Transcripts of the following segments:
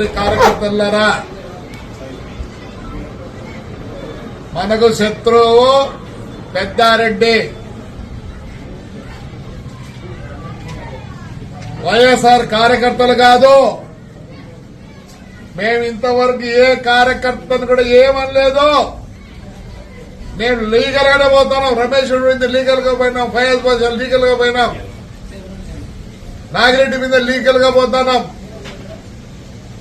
చూడండి కార్యకర్తలారా మనకు శత్రువు పెద్దారెడ్డి. వైఎస్ఆర్ కార్యకర్తలు కాదు మేము ఇంతవరకు ఏ కార్యకర్తను కూడా ఏమనలేదు. నేను లీగల్ గానే పోతున్నాం రమేష్ మీద లీగల్గా పోయినాం ఫయాజ్ బాషా లీగల్గా పోయినాం. నాగిరెడ్డి మీద లీగల్గా పోతున్నాం.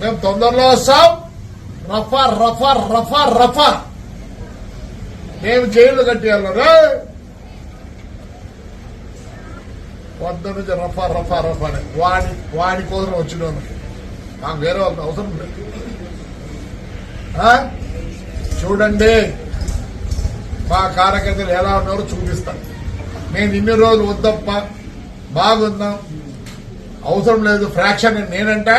మేము తొందరలో వస్తాం. రఫా రఫా రఫా రఫా. మేము జైలు కట్టేయాలి రే. వద్ద నుంచి రఫా రఫా రఫా అని. వాడి వాడి కోసం వచ్చిన నాకు వేరే వాళ్ళకి అవసరం లేదు. చూడండి. మా కార్యకర్తలు ఎలా ఉన్నారో చూపిస్తాను. నేను ఇన్ని రోజులు వద్దప్ప బాగున్నాం. అవసరం లేదు. ఫ్రాక్షన్ నేనంటే.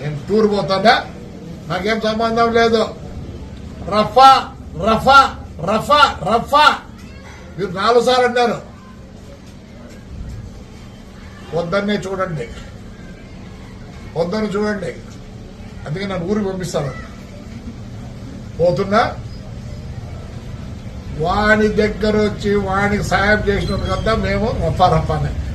నేను టూర్ పోతానా నాకేం సంబంధం లేదు. రఫా రఫా రఫా రఫా. మీరు నాలుగు సార్లు అన్నారు. పొద్దున్నే చూడండి. పొద్దున్న చూడండి. అందుకే నన్ను ఊరికి పంపిస్తాను. పోతున్నా? వాని దగ్గర వచ్చి వానికి సాయం చేసినందుకంతా మేము రఫా రఫానే.